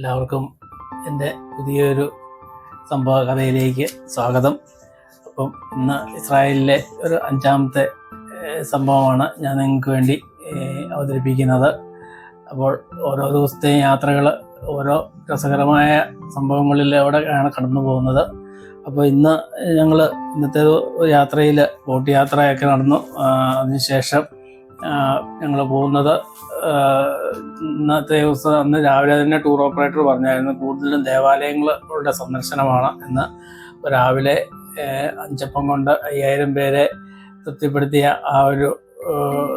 എല്ലാവർക്കും എന്റെ പുതിയൊരു സംഭവ കഥയിലേക്ക് സ്വാഗതം. അപ്പം ഇന്ന് ഇസ്രായേലിലെ ഒരു അഞ്ചാമത്തെ സംഭവമാണ് ഞാൻ നിങ്ങൾക്ക് വേണ്ടി അവതരിപ്പിക്കുന്നത്. അപ്പോൾ ഓരോ ദിവസത്തെയും യാത്രകൾ ഓരോ രസകരമായ സംഭവങ്ങളിലൂടെയാണ് കടന്നു പോകുന്നത്. അപ്പോൾ ഇന്ന് ഞങ്ങൾ ഇന്നത്തെ യാത്രയിൽ ബോട്ട് യാത്രയൊക്കെ നടന്നു. അതിനുശേഷം ഞങ്ങൾ പോകുന്നത് ഇന്നത്തെ ദിവസം അന്ന് രാവിലെ തന്നെ ടൂർ ഓപ്പറേറ്റർ പറഞ്ഞായിരുന്നു കൂടുതലും ദേവാലയങ്ങളുടെ സന്ദർശനമാണ് എന്ന്. രാവിലെ അഞ്ചപ്പം കൊണ്ട് അയ്യായിരം പേരെ തൃപ്തിപ്പെടുത്തിയ ആ ഒരു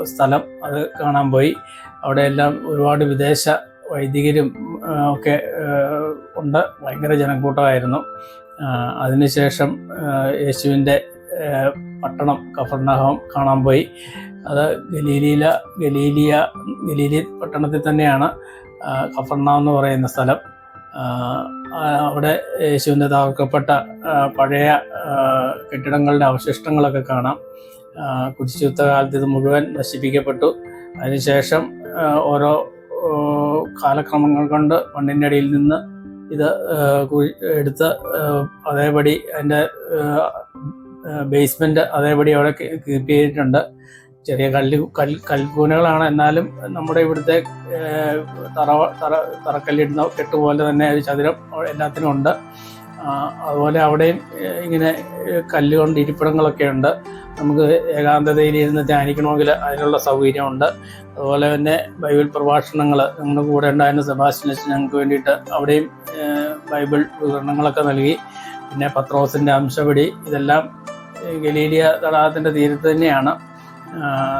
സ്ഥലം അത് കാണാൻ പോയി. അവിടെയെല്ലാം ഒരുപാട് വിദേശ വൈദികരും ഒക്കെ ഉണ്ട്. ഭയങ്കര ജനക്കൂട്ടമായിരുന്നു. അതിനുശേഷം യേശുവിന്റെ പട്ടണം കഫർണഹം കാണാൻ പോയി. അത് ഗലീലിയില ഗലീലിയ ഗലീലി പട്ടണത്തിൽ തന്നെയാണ് കഫർണ എന്ന് പറയുന്ന സ്ഥലം. അവിടെ യേശുവിന്റെ തകർക്കപ്പെട്ട പഴയ കെട്ടിടങ്ങളുടെ അവശിഷ്ടങ്ങളൊക്കെ കാണാം. കുതിച്ചുത്ത കാലത്ത് ഇത് മുഴുവൻ നശിപ്പിക്കപ്പെട്ടു. അതിനുശേഷം ഓരോ കാലക്രമങ്ങൾ കൊണ്ട് മണ്ണിന്റെ അടിയിൽ നിന്ന് ഇത് എടുത്ത് അതേപടി അതിന്റെ ബേസ്മെന്റ് അതേപടി അവിടെ കീപ്പ് ചെയ്തിട്ടുണ്ട് ചെറിയ കല്ല് കൽ കൽക്കൂനകളാണ്. എന്നാലും നമ്മുടെ ഇവിടുത്തെ തറ തറ തറക്കല്ലിടുന്ന കെട്ട് പോലെ തന്നെ ഒരു ചതുരം എല്ലാത്തിനും ഉണ്ട്. അതുപോലെ അവിടെയും ഇങ്ങനെ കല്ലുകൊണ്ട് കല്ല് കൊണ്ട് ഇരിപ്പിടങ്ങളൊക്കെ ഉണ്ട്. നമുക്ക് ഏകാന്തതയിൽ ഇരുന്ന് ധ്യാനിക്കണമെങ്കിൽ അതിനുള്ള സൗകര്യമുണ്ട്. അതുപോലെ തന്നെ ബൈബിൾ പ്രഭാഷണങ്ങൾ നമ്മുടെ കൂടെ ഉണ്ടായിരുന്ന സെബാസ്റ്റിനസ് ഞങ്ങൾക്ക് വേണ്ടിയിട്ട് അവിടെയും ബൈബിൾ വിവരണങ്ങളൊക്കെ നൽകി. പിന്നെ പത്രോസിന്റെ അംശപടി ഇതെല്ലാം ഗലീലിയ തടാകത്തിന്റെ തീരത്ത് തന്നെയാണ്.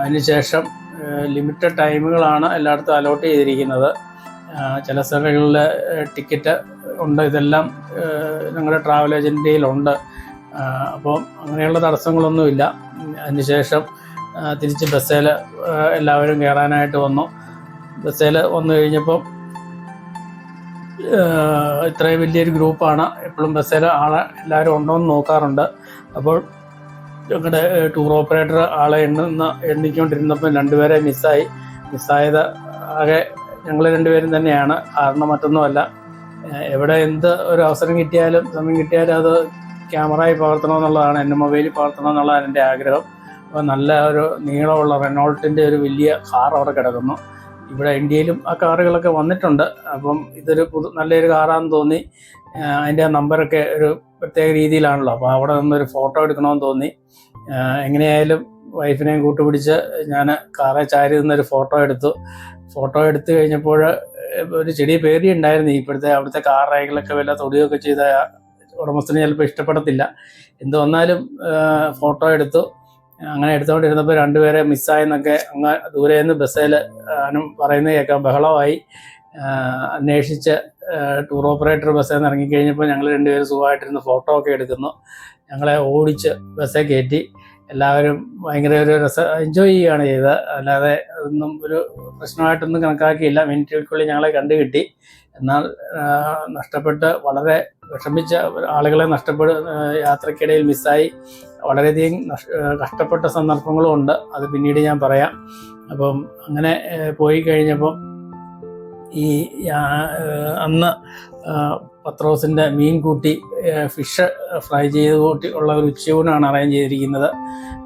അതിനുശേഷം ലിമിറ്റഡ് ടൈമുകളാണ് എല്ലായിടത്തും അലോട്ട് ചെയ്തിരിക്കുന്നത്. ചില സ്ഥലങ്ങളിൽ ടിക്കറ്റ് ഉണ്ട്. ഇതെല്ലാം ഞങ്ങളുടെ ട്രാവൽ ഏജന്റിയിലുണ്ട് അപ്പോൾ അങ്ങനെയുള്ള തടസ്സങ്ങളൊന്നുമില്ല. അതിനുശേഷം തിരിച്ച് ബസ്സേൽ എല്ലാവരും കയറാനായിട്ട് വന്നു. ബസ്സേൽ വന്നു കഴിഞ്ഞപ്പം ഇത്രയും വലിയൊരു ഗ്രൂപ്പാണ്. എപ്പോഴും ബസ്സേൽ ആളെ എല്ലാവരും ഉണ്ടോ എന്ന് നോക്കാറുണ്ട്. അപ്പോൾ ഞങ്ങളുടെ ടൂർ ഓപ്പറേറ്റർ ആളെ എണ്ണുന്ന എണ്ണിക്കൊണ്ടിരുന്നപ്പോൾ രണ്ടുപേരെ മിസ്സായി. മിസ്സായത് ആകെ ഞങ്ങൾ രണ്ടുപേരും തന്നെയാണ്. കാരണം മറ്റൊന്നുമല്ല എവിടെ എന്ത് ഒരു അവസരം കിട്ടിയാലും സമയം കിട്ടിയാലും അത് ക്യാമറയിൽ പകർത്തണമെന്നുള്ളതാണ് എന്റെ മൊബൈലിൽ പകർത്തണമെന്നുള്ളതാണ് എന്റെ ആഗ്രഹം. അപ്പോൾ നല്ല ഒരു നീളമുള്ള റെനോൾട്ടിന്റെ ഒരു വലിയ കാർ അവിടെ കിടക്കുന്നു. ഇവിടെ ഇന്ത്യയിലും ആ കാറുകളൊക്കെ വന്നിട്ടുണ്ട്. അപ്പം ഇതൊരു പുതു നല്ലൊരു കാറാണെന്ന് തോന്നി. അതിന്റെ നമ്പറൊക്കെ ഒരു പ്രത്യേക രീതിയിലാണല്ലോ. അപ്പോൾ അവിടെ നിന്നൊരു ഫോട്ടോ എടുക്കണമെന്ന് തോന്നി. എങ്ങനെയായാലും വൈഫിനെയും കൂട്ടുപിടിച്ച് ഞാൻ കാറെ ചാരി നിന്നൊരു ഫോട്ടോ എടുത്തു. ഫോട്ടോ എടുത്തു കഴിഞ്ഞപ്പോൾ ഒരു ചെറിയ പേടി ഉണ്ടായിരുന്നു. ഇപ്പോഴത്തെ അവിടുത്തെ കാർ റൈകളൊക്കെ വല്ല തൊടിയൊക്കെ ചെയ്ത ഉടമസ്ഥന് ചിലപ്പോൾ ഇഷ്ടപ്പെടത്തില്ല. എന്ത് വന്നാലും ഫോട്ടോ എടുത്തു. അങ്ങനെ എടുത്തുകൊണ്ടിരുന്നപ്പോൾ രണ്ടുപേരെ മിസ്സായെന്നൊക്കെ അങ്ങ് ദൂരെ നിന്ന് ബസ്സിൽ പറയുന്നത് കേൾക്കാം ബഹളമായി. അന്വേഷിച്ച് ടൂർ ഓപ്പറേറ്റർ ബസ്സിൽ നിന്ന് ഇറങ്ങിക്കഴിഞ്ഞപ്പോൾ ഞങ്ങൾ രണ്ടുപേരും സുഖമായിട്ടിരുന്ന് ഫോട്ടോ ഒക്കെ എടുക്കുന്നു. ഞങ്ങളെ ഓടിച്ച് ബസ്സിൽ കയറ്റി എല്ലാവരും ഭയങ്കര ഒരു രസ എൻജോയ് ചെയ്യുകയാണ് ചെയ്തത്. അല്ലാതെ ഒന്നും ഒരു പ്രശ്നമായിട്ടൊന്നും കണക്കാക്കിയില്ല. മിനിറ്റുകൾക്കുള്ളിൽ ഞങ്ങളെ കണ്ടു കിട്ടി എന്നാൽ നഷ്ടപ്പെട്ട് വളരെ വിഷമിച്ച ആളുകളെ നഷ്ടപ്പെടു യാത്രക്കിടയിൽ മിസ്സായി വളരെയധികം കഷ്ടപ്പെട്ട സന്ദർഭങ്ങളും ഉണ്ട്. അത് പിന്നീട് ഞാൻ പറയാം. അപ്പം അങ്ങനെ പോയി കഴിഞ്ഞപ്പം ഈ അന്ന് പത്രോസിന്റെ മീൻ കൂട്ടി ഫിഷ് ഫ്രൈ ചെയ്ത് കൂട്ടി ഉള്ള ഒരു ഉച്ചയൂണാണ് അറേഞ്ച് ചെയ്തിരിക്കുന്നത്.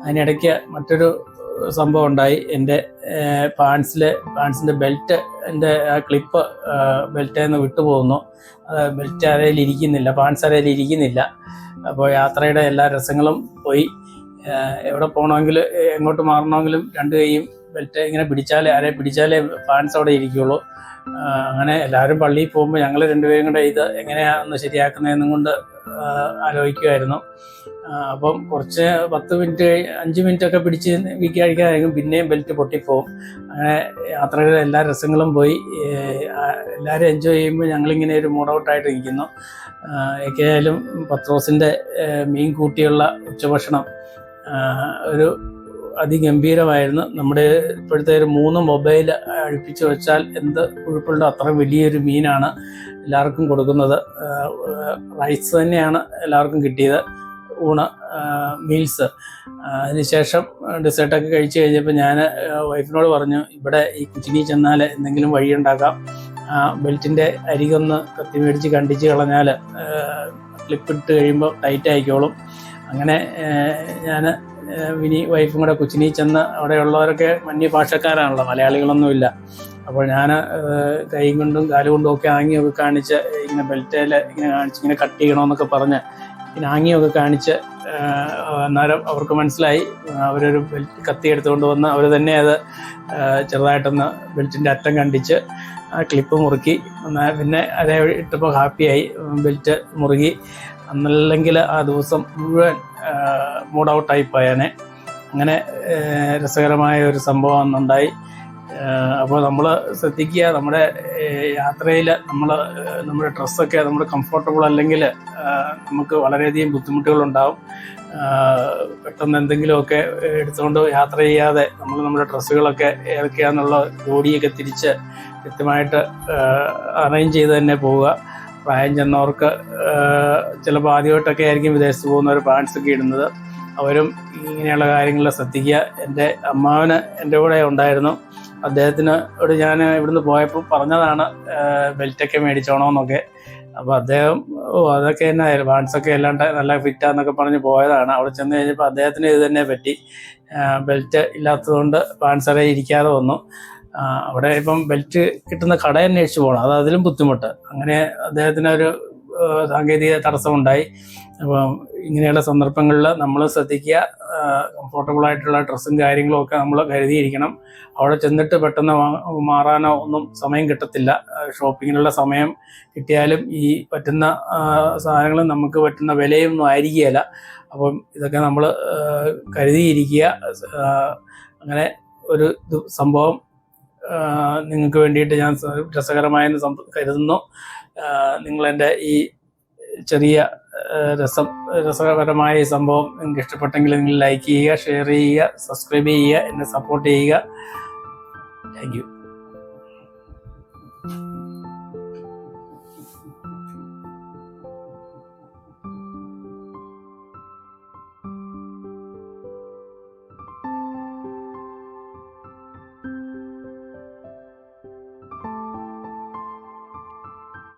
അതിനിടയ്ക്ക് മറ്റൊരു സംഭവം ഉണ്ടായി. എന്റെ പാൻസിലെ പാൻസിന്റെ ബെൽറ്റ് എന്റെ ക്ലിപ്പ് ബെൽറ്റിൽ നിന്ന് വിട്ടുപോകുന്നു. ബെൽറ്റ് അരയിൽ ഇരിക്കുന്നില്ല പാൻസ് അരയിൽ ഇരിക്കുന്നില്ല. അപ്പോൾ യാത്രയുടെ എല്ലാ രസങ്ങളും പോയി. എവിടെ പോകണമെങ്കിൽ എങ്ങോട്ട് മാറണമെങ്കിലും രണ്ട് കൈയും ബെൽറ്റ് ഇങ്ങനെ പിടിച്ചാലേ അരയെ പിടിച്ചാലേ പാൻസ് അവിടെ ഇരിക്കുള്ളൂ ആ, അങ്ങനെ എല്ലാവരും പള്ളിയിൽ പോകുമ്പോൾ ഞങ്ങൾ രണ്ടുപേരും കൂടെ ഇത് എങ്ങനെയാണെന്ന് ശരിയാക്കുന്നതെന്നും കൊണ്ട് ആലോചിക്കുമായിരുന്നു അപ്പം കുറച്ച് പത്ത് മിനിറ്റ് അഞ്ച് മിനിറ്റ് ഒക്കെ പിടിച്ച് വീക്കി കഴിക്കാതായിരിക്കും പിന്നെയും ബെൽറ്റ് പൊട്ടിപ്പോവും. അങ്ങനെ യാത്രയുടെ എല്ലാ രസങ്ങളും പോയി. എല്ലാവരും എൻജോയ് ചെയ്യുമ്പോൾ ഞങ്ങളിങ്ങനെ ഒരു മൂഡ് ഔട്ടായിട്ട് നിൽക്കുന്നു ഏകയാലും പത്രോസിന്റെ മീൻ കൂട്ടിയുള്ള ഉച്ചഭക്ഷണം ഒരു അതിഗംഭീരമായിരുന്നു. നമ്മുടെ ഇപ്പോഴത്തെ ഒരു മൂന്ന് മൊബൈൽ അടുപ്പിച്ച് വെച്ചാൽ എന്ത് കുഴപ്പമുണ്ടോ അത്ര വലിയൊരു മീനാണ് എല്ലാവർക്കും കൊടുക്കുന്നത്. റൈസ് തന്നെയാണ് എല്ലാവർക്കും കിട്ടിയത് ഊണ് മീൽസ് അതിനുശേഷം ഡെസേർട്ടൊക്കെ കഴിച്ചു കഴിഞ്ഞപ്പോൾ ഞാൻ വൈഫിനോട് പറഞ്ഞു ഇവിടെ ഈ കുച്ചിനി ചെന്നാൽ എന്തെങ്കിലും വഴിയുണ്ടാക്കാം ബെൽറ്റിന്റെ അരികൊന്ന് കത്തി മേടിച്ച് കണ്ടിച്ച് കളഞ്ഞാൽ ക്ലിപ്പിട്ട് കഴിയുമ്പോൾ ടൈറ്റ് ആയിക്കോളും. അങ്ങനെ ഞാൻ വിനി വൈഫും കൂടെ കൊച്ചിനി ചെന്ന് അവിടെയുള്ളവരൊക്കെ മന്യഭാഷക്കാരാണല്ലോ മലയാളികളൊന്നുമില്ല. അപ്പോൾ ഞാൻ കൈ കൊണ്ടും കാലുകൊണ്ടും ഒക്കെ ആംഗ്യമൊക്കെ കാണിച്ച് ഇങ്ങനെ ബെൽറ്റേൽ ഇങ്ങനെ കാണിച്ച് ഇങ്ങനെ കട്ട് ചെയ്യണമെന്നൊക്കെ പറഞ്ഞ് ഇങ്ങനെ ആംഗ്യമൊക്കെ കാണിച്ച് അന്നേരം അവർക്ക് മനസ്സിലായി അവരൊരു ബെൽറ്റ് കത്തി എടുത്തുകൊണ്ട് വന്ന് അവർ തന്നെ അത് ചെറുതായിട്ടൊന്ന് ബെൽറ്റിന്റെ അറ്റം കണ്ടിച്ച് ആ ക്ലിപ്പ് മുറുക്കി പിന്നെ അതേ ഇട്ടപ്പോൾ ഹാപ്പിയായി ബെൽറ്റ് മുറുകി അന്നല്ലെങ്കിൽ ആ ദിവസം മുഴുവൻ മൂഡ് ഔട്ടായി പോയേനെ. അങ്ങനെ രസകരമായ ഒരു സംഭവം അന്നുണ്ടായി. അപ്പോൾ നമ്മൾ ശ്രദ്ധിക്കുക നമ്മുടെ യാത്രയിൽ നമ്മൾ നമ്മുടെ ഡ്രസ്സൊക്കെ നമ്മൾ കംഫർട്ടബിൾ അല്ലെങ്കിൽ നമുക്ക് വളരെയധികം ബുദ്ധിമുട്ടുകളുണ്ടാവും. പെട്ടെന്ന് എന്തെങ്കിലുമൊക്കെ എടുത്തുകൊണ്ട് യാത്ര ചെയ്യാതെ നമ്മൾ നമ്മുടെ ഡ്രസ്സുകളൊക്കെ ഏതൊക്കെയാണെന്നുള്ള ബോഡിയൊക്കെ തിരിച്ച് കൃത്യമായിട്ട് അറേഞ്ച് ചെയ്ത് തന്നെ പോവുക. പ്രായം ചെന്നവർക്ക് ചിലപ്പോൾ ആദ്യമായിട്ടൊക്കെ ആയിരിക്കും വിദേശത്ത് പോകുന്നവർ പാൻസൊക്കെ ഇടുന്നത്. അവരും ഇങ്ങനെയുള്ള കാര്യങ്ങൾ ശ്രദ്ധിക്കുക. എന്റെ അമ്മാവന് എന്റെ കൂടെ ഉണ്ടായിരുന്നു. അദ്ദേഹത്തിനോട് ഞാൻ ഇവിടുന്ന് പോയപ്പോൾ പറഞ്ഞതാണ് ബെൽറ്റൊക്കെ മേടിച്ചോണമെന്നൊക്കെ അപ്പോൾ അദ്ദേഹം ഓ അതൊക്കെ തന്നെ പാൻസൊക്കെ എല്ലാം നല്ല ഫിറ്റാന്നൊക്കെ പറഞ്ഞ് പോയതാണ്. അവിടെ ചെന്ന് കഴിഞ്ഞപ്പോൾ അദ്ദേഹത്തിന് ഇത് തന്നെ പറ്റി. ബെൽറ്റ് ഇല്ലാത്തതുകൊണ്ട് പാൻസറെ ഇരിക്കാതെ വന്നു. അവിടെ ഇപ്പം ബെൽറ്റ് കിട്ടുന്ന കട അന്വേഷിച്ച് പോകണം. അത് അതിലും ബുദ്ധിമുട്ട്. അങ്ങനെ അദ്ദേഹത്തിന് ഒരു സാങ്കേതിക തടസ്സമുണ്ടായി. അപ്പം ഇങ്ങനെയുള്ള സന്ദർഭങ്ങളിൽ നമ്മൾ ശ്രദ്ധിക്കുക. കംഫോർട്ടബിൾ ആയിട്ടുള്ള ഡ്രസ്സും കാര്യങ്ങളും ഒക്കെ നമ്മൾ കരുതിയിരിക്കണം. അവിടെ ചെന്നിട്ട് പെട്ടെന്ന് മാറാനോ ഒന്നും സമയം കിട്ടത്തില്ല. ഷോപ്പിങ്ങിനുള്ള സമയം കിട്ടിയാലും ഈ പറ്റുന്ന സാധനങ്ങൾ നമുക്ക് പറ്റുന്ന വിലയൊന്നും ആയിരിക്കുകയില്ല. അപ്പം ഇതൊക്കെ നമ്മൾ കരുതിയിരിക്കുക. അങ്ങനെ ഒരു സംഭവം നിങ്ങൾക്ക് വേണ്ടിയിട്ട് ഞാൻ രസകരമായെന്ന് കരുതുന്നു. നിങ്ങളെന്റെ ഈ ചെറിയ രസം രസകരമായ സംഭവം നിങ്ങൾക്ക് ഇഷ്ടപ്പെട്ടെങ്കിൽ നിങ്ങൾ ലൈക്ക് ചെയ്യുക ഷെയർ ചെയ്യുക സബ്സ്ക്രൈബ് ചെയ്യുക എന്നെ സപ്പോർട്ട് ചെയ്യുക. Thank you